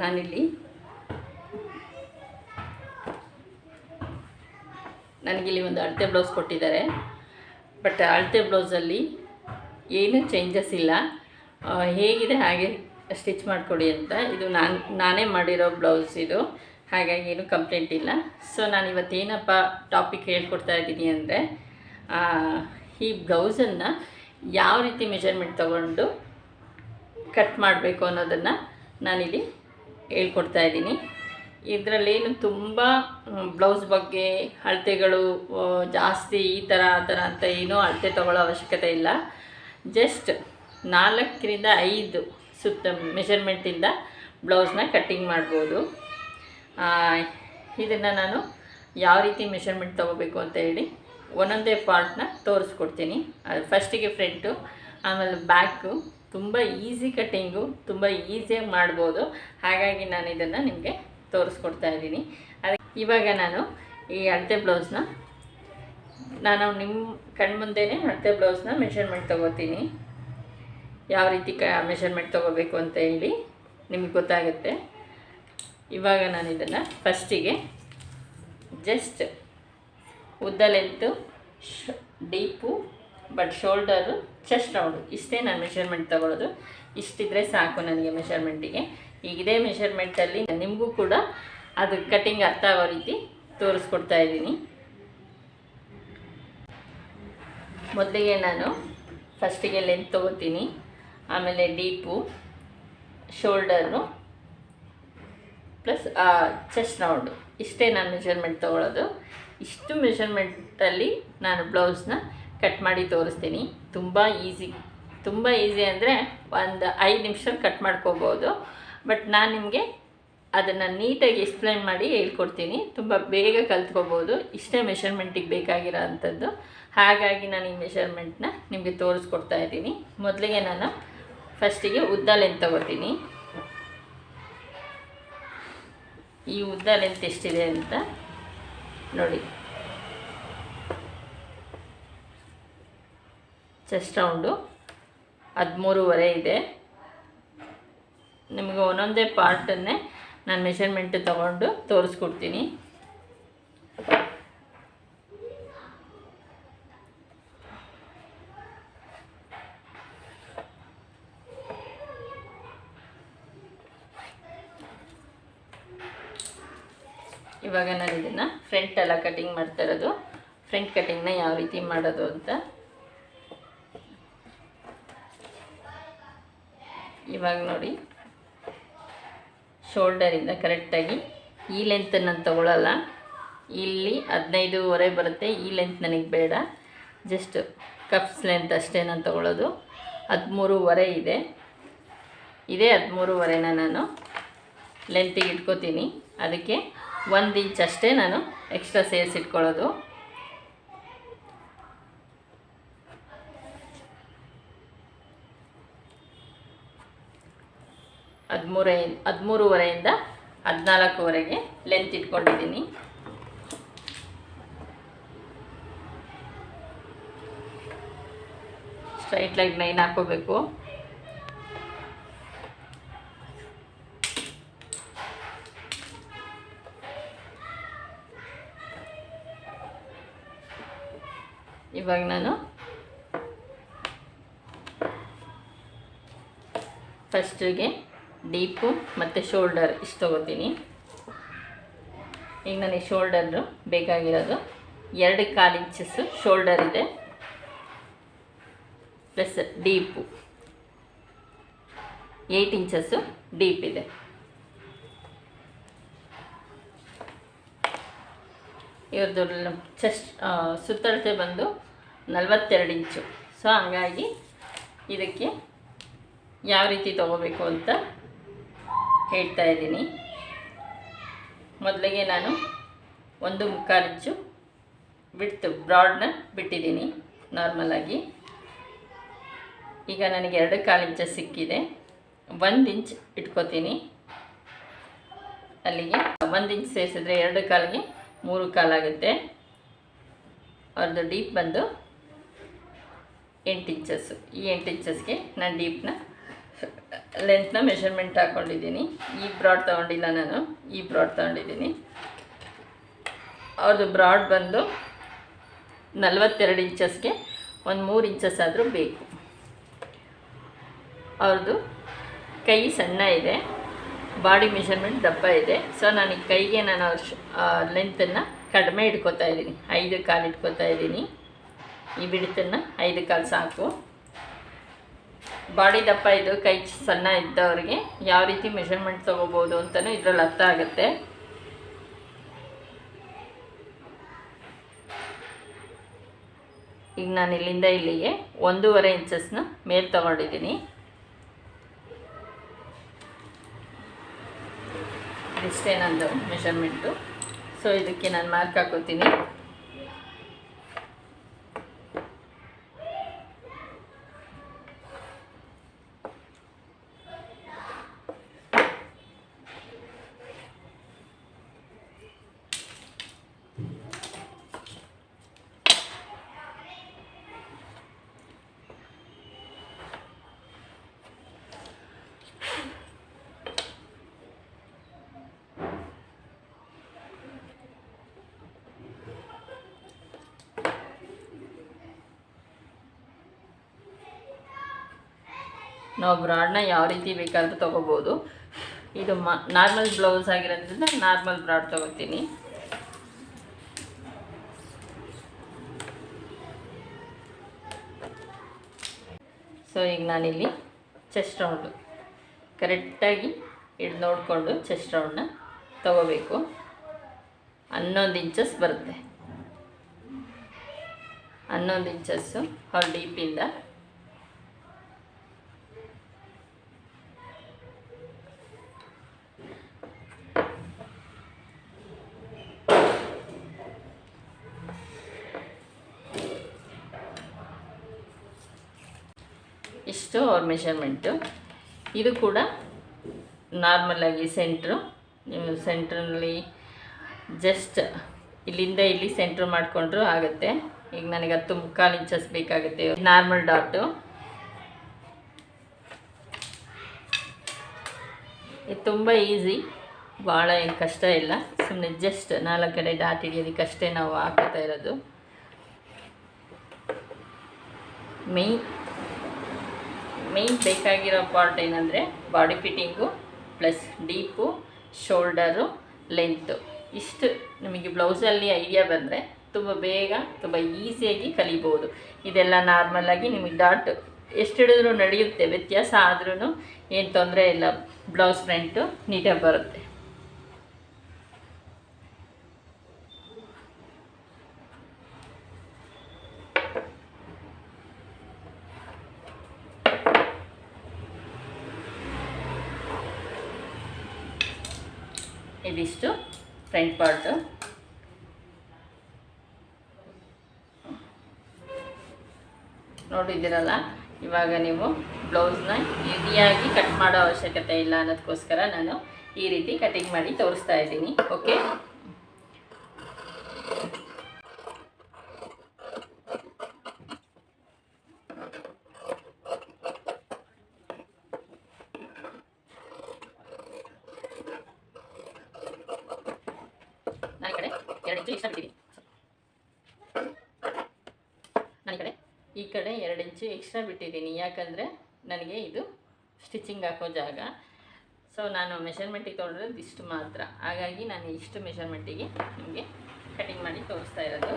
ನಾನಿಲ್ಲಿ. ನನಗಿಲ್ಲಿ ಒಂದು ಅಳತೆ ಬ್ಲೌಸ್ ಕೊಟ್ಟಿದ್ದಾರೆ. ಬಟ್ ಅಳತೆ ಬ್ಲೌಸಲ್ಲಿ ಏನೂ ಚೇಂಜಸ್ ಇಲ್ಲ. ಹೇಗಿದೆ ಹಾಗೆ ಸ್ಟಿಚ್ ಮಾಡಿಕೊಡಿ ಅಂತ. ಇದು ನಾನು, ನಾನೇ ಮಾಡಿರೋ ಬ್ಲೌಸ್ ಇದು. ಹಾಗಾಗಿ ಏನು ಕಂಪ್ಲೇಂಟ್ ಇಲ್ಲ. ಸೊ ನಾನು ಇವತ್ತೇನಪ್ಪ ಟಾಪಿಕ್ ಹೇಳ್ಕೊಡ್ತಾ ಇದ್ದೀನಿ ಅಂದರೆ ಈ ಬ್ಲೌಸನ್ನು ಯಾವ ರೀತಿ ಮೆಜರ್ಮೆಂಟ್ ತೊಗೊಂಡು ಕಟ್ ಮಾಡಬೇಕು ಅನ್ನೋದನ್ನು ನಾನಿಲ್ಲಿ ಹೇಳ್ಕೊಡ್ತಾ ಇದ್ದೀನಿ. ಇದರಲ್ಲೇನು ತುಂಬ ಬ್ಲೌಸ್ ಬಗ್ಗೆ, ಅಳತೆಗಳು ಜಾಸ್ತಿ ಈ ಥರ ಆ ಥರ ಅಂತ ಏನೂ ಅಳತೆ ತೊಗೊಳ್ಳೋ ಅವಶ್ಯಕತೆ ಇಲ್ಲ. ಜಸ್ಟ್ ನಾಲ್ಕರಿಂದ ಐದು ಸುತ್ತ ಮೆಷರ್ಮೆಂಟಿಂದ ಬ್ಲೌಸ್ನ ಕಟ್ಟಿಂಗ್ ಮಾಡ್ಬೋದು. ಇದನ್ನು ನಾನು ಯಾವ ರೀತಿ ಮೆಷರ್ಮೆಂಟ್ ತೊಗೋಬೇಕು ಅಂತ ಹೇಳಿ ಒಂದೊಂದೇ ಪಾರ್ಟ್ನ ತೋರಿಸ್ಕೊಡ್ತೀನಿ. ಫಸ್ಟಿಗೆ ಫ್ರಂಟು ಆಮೇಲೆ ಬ್ಯಾಕು ತುಂಬ ಈಸಿ ಕಟ್ಟಿಂಗು, ತುಂಬ ಈಸಿಯಾಗಿ ಮಾಡ್ಬೋದು. ಹಾಗಾಗಿ ನಾನು ಇದನ್ನು ನಿಮಗೆ ತೋರಿಸ್ಕೊಡ್ತಾ ಇದ್ದೀನಿ. ಅದಕ್ಕೆ ಇವಾಗ ನಾನು ಈ ಅಳತೆ ಬ್ಲೌಸ್ನ ನಾನು ನಿಮ್ಮ ಕಣ್ಮುಂದೆನೇ ಅಳತೆ ಬ್ಲೌಸ್ನ ಮೆಷರ್ಮೆಂಟ್ ತೊಗೋತೀನಿ. ಯಾವ ರೀತಿ ಕ ಮೆಷರ್ಮೆಂಟ್ ತೊಗೋಬೇಕು ಅಂತ ಹೇಳಿ ನಿಮಗೆ ಗೊತ್ತಾಗುತ್ತೆ. ಇವಾಗ ನಾನು ಇದನ್ನು ಫಸ್ಟಿಗೆ just ಉದ್ದಲೆಂತು deep but shoulder chest round ಇಷ್ಟೇ ನಾನು ಮೆಷರ್ಮೆಂಟ್ ತಗೊಳ್ಳೋದು ಇಷ್ಟಿದ್ರೆ ಸಾಕು ನನಗೆ ಮೆಷರ್ಮೆಂಟಿಗೆ ಈಗ ಇದೇ ಮೆಷರ್ಮೆಂಟಲ್ಲಿ ನಿಮಗೂ ಕೂಡ ಅದು ಕಟ್ಟಿಂಗ್ ಅರ್ಥ ಆಗೋ ರೀತಿ ತೋರಿಸ್ಕೊಡ್ತಾ ಇದ್ದೀನಿ. ಮೊದಲಿಗೆ ನಾನು ಫಸ್ಟಿಗೆ ಲೆಂತ್ ತೊಗೋತೀನಿ. ಆಮೇಲೆ deep shoulder plus chest round ಇಷ್ಟೇ ನಾನು ಮೆಷರ್ಮೆಂಟ್ ತೊಗೊಳ್ಳೋದು ಇಷ್ಟು ಮೆಷರ್ಮೆಂಟಲ್ಲಿ ನಾನು ಬ್ಲೌಸ್ನ ಕಟ್ ಮಾಡಿ ತೋರಿಸ್ತೀನಿ. ತುಂಬ ಈಸಿ ತುಂಬ ಈಸಿ ಅಂದರೆ ಒಂದು ಐದು ನಿಮಿಷ ಕಟ್ ಮಾಡ್ಕೋಬೋದು. ಬಟ್ ನಾನು ನಿಮಗೆ ಅದನ್ನು ನೀಟಾಗಿ ಎಕ್ಸ್ಪ್ಲೈನ್ ಮಾಡಿ ಹೇಳ್ಕೊಡ್ತೀನಿ. ತುಂಬ ಬೇಗ ಕಲ್ತ್ಕೋಬೋದು. ಇಷ್ಟೇ ಮೆಷರ್ಮೆಂಟಿಗೆ ಬೇಕಾಗಿರೋ ಅಂಥದ್ದು. ಹಾಗಾಗಿ ನಾನು ಈ ಮೆಷರ್ಮೆಂಟ್ನ ನಿಮಗೆ ತೋರಿಸ್ಕೊಡ್ತಾ ಇದ್ದೀನಿ. ಮೊದಲಿಗೆ ನಾನು ಫಸ್ಟಿಗೆ ಉದ್ದ ಲೆಂತ್ ತಗೋತೀನಿ. ಈ ಉದ್ದ ಲೆಂತ್ ಎಷ್ಟಿದೆ ಅಂತ ನೋಡಿ. Chest round. ಹದಿಮೂರುವರೆ ಇದೆ. ನಿಮಗೆ ಒಂದೊಂದೇ ಪಾರ್ಟನ್ನೇ ನಾನು ಮೆಷರ್ಮೆಂಟ್ ತಗೊಂಡು ತೋರಿಸ್ಕೊಡ್ತೀನಿ. ಇವಾಗ ನಾನು ಇದನ್ನು ಫ್ರಂಟ್ ಎಲ್ಲ ಕಟಿಂಗ್ ಮಾಡ್ತಾ ಇರೋದು. ಫ್ರಂಟ್ ಕಟಿಂಗ್ನ ಯಾವ ರೀತಿ ಮಾಡೋದು ಅಂತ. ಇವಾಗ ನೋಡಿ. ಶೋಲ್ಡರಿಂದ ಕರೆಕ್ಟಾಗಿ ಈ ಲೆಂತ್ ನಾನು ತಗೊಳ್ಳಲ್ಲ ಇಲ್ಲಿ ಹದಿನೈದುವರೆ ಬರುತ್ತೆ, ಈ ಲೆಂತ್ ನನಗೆ ಬೇಡ. ಜಸ್ಟ್ ಕಪ್ಸ್ ಲೆಂತ್ ಅಷ್ಟೇ ನಾನು ತಗೊಳ್ಳೋದು ಹದಿಮೂರುವರೆ ಇದೆ. ಇದೇ ಹದಿಮೂರುವರೆನ ನಾನು ಲೆಂತಿಗೆ ಇಟ್ಕೋತೀನಿ. ಅದಕ್ಕೆ ಒಂದು ಇಂಚ್ ಅಷ್ಟೇ ನಾನು ಎಕ್ಸ್ಟ್ರಾ ಸೇರಿಸಿ ಹದಿಮೂರೇ ಹದಿಮೂರುವರೆಯಿಂದ ಹದಿನಾಲ್ಕುವರೆಗೆ ಲೆಂತ್ ಇಟ್ಕೊಂಡಿದ್ದೀನಿ. ಸ್ಟ್ರೈಟ್ ಲೈಟ್ ನೈನ್ ಹಾಕೋಬೇಕು ಇವಾಗ ನಾನು ಫಸ್ಟಿಗೆ ಡೀಪು ಮತ್ತು ಶೋಲ್ಡರ್ ಇಷ್ಟು ತೊಗೋತೀನಿ. ಈಗ ನನಗೆ ಶೋಲ್ಡರ್ ಬೇಕಾಗಿರೋದು ಎರಡು ಕಾಲು ಇಂಚಸ್ಸು ಶೋಲ್ಡರ್ ಇದೆ. Plus deep eight inches deep ಇದೆ. ಇವ್ರದ್ದು ಚೆಸ್ಟ್ ಸುತ್ತಳತೆ ಬಂದು ನಲವತ್ತೆರಡು ಇಂಚು. ಸೊ ಹಂಗಾಗಿ ಇದಕ್ಕೆ ಯಾವ ರೀತಿ ತೊಗೋಬೇಕು ಅಂತ ಹೇಳ್ತಾ ಇದ್ದೀನಿ. ಮೊದಲಿಗೆ ನಾನು ಒಂದು ಮುಕ್ಕಾಲು ಇಂಚು ಬಿಡ್ತು ಬ್ರಾಡ್ನ ಬಿಟ್ಟಿದ್ದೀನಿ ನಾರ್ಮಲಾಗಿ ಈಗ ನನಗೆ ಎರಡು ಕಾಲು ಇಂಚ ಸಿಕ್ಕಿದೆ. ಒಂದು ಇಂಚ್ ಇಟ್ಕೋತೀನಿ. ಅಲ್ಲಿಗೆ ಒಂದು ಇಂಚ್ ಸೇರಿಸಿದ್ರೆ ಎರಡು ಕಾಲಿಗೆ ಮೂರು ಕಾಲಾಗುತ್ತೆ ಅವ್ರದ್ದು ಡೀಪ್ ಬಂದು ಎಂಟು ಇಂಚಸ್ಸು ಈ ಎಂಟು ಇಂಚಸ್ಗೆ ನಾನು ಡೀಪ್ನ ಲೆಂತ್ನ ಮೆಷರ್ಮೆಂಟ್ ಹಾಕ್ಕೊಂಡಿದ್ದೀನಿ ಈ ಬ್ರಾಡ್ ತೊಗೊಂಡಿಲ್ಲ ನಾನು. ಈ ಬ್ರಾಡ್ ತೊಗೊಂಡಿದ್ದೀನಿ. ಅವ್ರದ್ದು ಬ್ರಾಡ್ ಬಂದು ನಲ್ವತ್ತೆರಡು ಇಂಚಸ್ಗೆ ಒಂದು ಮೂರು ಇಂಚಸ್ ಆದರೂ ಬೇಕು. ಅವ್ರದ್ದು ಕೈ ಸಣ್ಣ ಇದೆ. ಬಾಡಿ ಮೆಷರ್ಮೆಂಟ್ ದಪ್ಪ ಇದೆ. ಸೊ ನಾನು ಕೈಗೆ ನಾನು ಲೆಂತನ್ನು ಕಡಿಮೆ ಇಟ್ಕೋತಾ ಇದ್ದೀನಿ. ಐದು ಕಾಲು ಇಟ್ಕೋತಾ ಇದ್ದೀನಿ. ಈ ಬಿಡಿತನ್ನು ಐದು ಕಾಲು ಸಾಕು. ಬಾಡಿ ದಪ್ಪ ಇದು, ಕೈ ಸಣ್ಣ ಇದ್ದವ್ರಿಗೆ ಯಾವ ರೀತಿ ಮೆಷರ್ಮೆಂಟ್ ತೊಗೋಬೋದು ಅಂತಲೂ ಇದರಲ್ಲಿ ಅರ್ಥ ಆಗುತ್ತೆ. ಈಗ ನಾನು ಇಲ್ಲಿಂದ ಇಲ್ಲಿಗೆ ಒಂದೂವರೆ ಇಂಚಸ್ನ ಮೇಲೆ ತಗೊಂಡಿದ್ದೀನಿ. ಇಷ್ಟೇ ನಂದು ಮೆಷರ್ಮೆಂಟು ಸೊ ಇದಕ್ಕೆ ನಾನು ಮಾರ್ಕ್ ಹಾಕೋತೀನಿ. ನಾವು ಬ್ರಾಡ್ನ ಯಾವ ರೀತಿ ಬೇಕಾದರೂ ತೊಗೋಬೋದು. ಇದು ಮ ನಾರ್ಮಲ್ ಬ್ಲೌಸ್ ಆಗಿರೋದ್ರಿಂದ ನಾರ್ಮಲ್ ಬ್ರಾಡ್ ತೊಗೋತೀನಿ. ಈಗ ನಾನಿಲ್ಲಿ ಚೆಸ್ಟ್ ರೌಂಡು ಕರೆಕ್ಟಾಗಿ ಹಿಡ್ದು ನೋಡಿಕೊಂಡು ಚೆಸ್ಟ್ ರೌಂಡನ್ನ ತೊಗೋಬೇಕು. ಹನ್ನೊಂದು ಇಂಚಸ್ ಬರುತ್ತೆ. ಹನ್ನೊಂದು ಇಂಚಸ್ಸು ಅವ್ರ ಡೀಪಿಂದ ಇಷ್ಟು ಅವ್ರ ಮೆಷರ್ಮೆಂಟು ಇದು ಕೂಡ ನಾರ್ಮಲಾಗಿ ಸೆಂಟ್ರು ನೀವು ಸೆಂಟ್ರಲ್ಲಿ ಜಸ್ಟ್ ಇಲ್ಲಿಂದ ಇಲ್ಲಿ ಸೆಂಟ್ರ್ ಮಾಡಿಕೊಂಡ್ರು ಆಗುತ್ತೆ. ಈಗ ನನಗೆ ಹತ್ತು ಮುಕ್ಕಾಲು ಇಂಚಸ್ ಬೇಕಾಗುತ್ತೆ. ನಾರ್ಮಲ್ ಡಾಟು ಇದು ತುಂಬ ಈಸಿ ಭಾಳ ಏನು ಕಷ್ಟ ಇಲ್ಲ. ಸುಮ್ಮನೆ ಜಸ್ಟ್ ನಾಲ್ಕು ಕಡೆ ಡಾಟ್ ಹಿಡಿಯೋದಕ್ಕಷ್ಟೇ ನಾವು ಹಾಕೋತಾ ಇರೋದು. ಮೇಯ್ನ್ ಮೇಯ್ನ್ ಬೇಕಾಗಿರೋ ಪಾರ್ಟ್ ಏನಂದರೆ body fitting plus deep shoulder length ಇಷ್ಟು ನಿಮಗೆ ಬ್ಲೌಸಲ್ಲಿ ಐಡಿಯಾ ಬಂದರೆ ತುಂಬ ಬೇಗ, ತುಂಬ ಈಸಿಯಾಗಿ ಕಲಿಬೋದು. ಇದೆಲ್ಲ ನಾರ್ಮಲಾಗಿ ನಿಮಗೆ ಡಾಟ್ ಎಷ್ಟು ಹಿಡಿದ್ರೂ ನಡೆಯುತ್ತೆ, ವ್ಯತ್ಯಾಸ ಆದ್ರೂ ಏನು ತೊಂದರೆ ಇಲ್ಲ. ಬ್ಲೌಸ್ ಫ್ರಂಟು ನೀಟಾಗಿ ಬರುತ್ತೆ. ಇದಿಷ್ಟು ಫ್ರಂಟ್ ಪಾರ್ಟು ನೋಡಿದ್ದೀರಲ್ಲ? ಇವಾಗ ನೀವು ಬ್ಲೌಸ್ನ ಈಸಿಯಾಗಿ ಕಟ್ ಮಾಡೋ ಅವಶ್ಯಕತೆ ಇಲ್ಲ ಅನ್ನೋದಕ್ಕೋಸ್ಕರ ನಾನು ಈ ರೀತಿ ಕಟಿಂಗ್ ಮಾಡಿ ತೋರಿಸ್ತಾ ಇದ್ದೀನಿ ಓಕೆ ನಾನು ಈ ಕಡೆ ಎರಡು ಇಂಚು ಇಷ್ಟ ಬಿಟ್ಟಿದ್ದೀನಿ ಕಡೆ ಈ ಕಡೆ ಎರಡು ಇಂಚು ಎಕ್ಸ್ಟ್ರಾ ಬಿಟ್ಟಿದ್ದೀನಿ. ಯಾಕಂದರೆ ನನಗೆ ಇದು ಸ್ಟಿಚಿಂಗ್ ಹಾಕೋ ಜಾಗ. ಸೊ ನಾನು ಮೆಷರ್ಮೆಂಟಿಗೆ ತೊಗೊಂಡಿರೋದು ಇಷ್ಟು ಮಾತ್ರ. ಹಾಗಾಗಿ ನಾನು ಇಷ್ಟು ಮೆಷರ್ಮೆಂಟಿಗೆ ನಿಮಗೆ ಕಟಿಂಗ್ ಮಾಡಿ ತೋರಿಸ್ತಾ ಇರೋದು.